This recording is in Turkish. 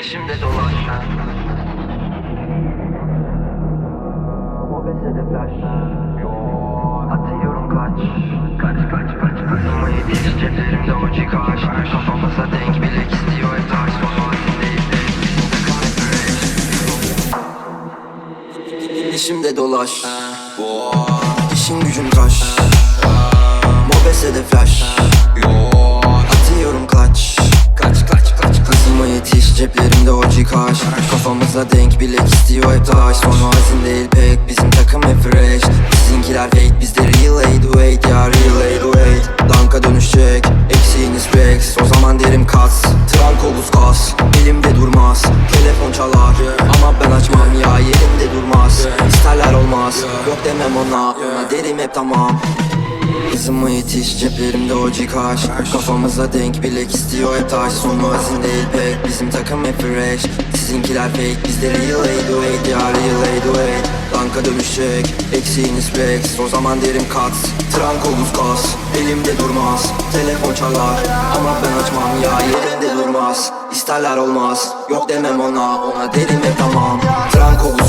Peşimde dolaş Mobese de Atıyorum kaç. Kaç kaç kaç Hızıma yetiş ceplerimde o cikaş Kafamıza denk bilek istiyor. Hep taş Son vaktindeyim Peşimde dolaş. İşin gücün kaş ceplerimde o cikaş Kafamıza denk bilek istiyor hep taş. Son hazin değil pek bizim takım hep fresh. Sizinkiler fake bizde real 808 ya real 808 Danka dönüşecek eksiğiniz pex O zaman derim kas Trank oluz kas. Elimde durmaz Telefon çalar. Ama ben açmam ya yerimde durmaz. İsterler olmaz Yok demem ona. Ona derim hep tamam Hızıma yetiş ceplerimde o cikaş Kafamıza denk bilek istiyor hep taş. Sonu hazin değil pek bizim takım hep fresh. Sizinkiler fake bizde real 808 ya real 808 Danka dönüşecek eksiğiniz pex O zaman derim kat Trank oluz kas. Elimde durmaz Telefon çalar. Ama ben açmam ya yerinde durmaz. İsterler olmaz Yok demem ona Ona derim hep tamam. Trank oluz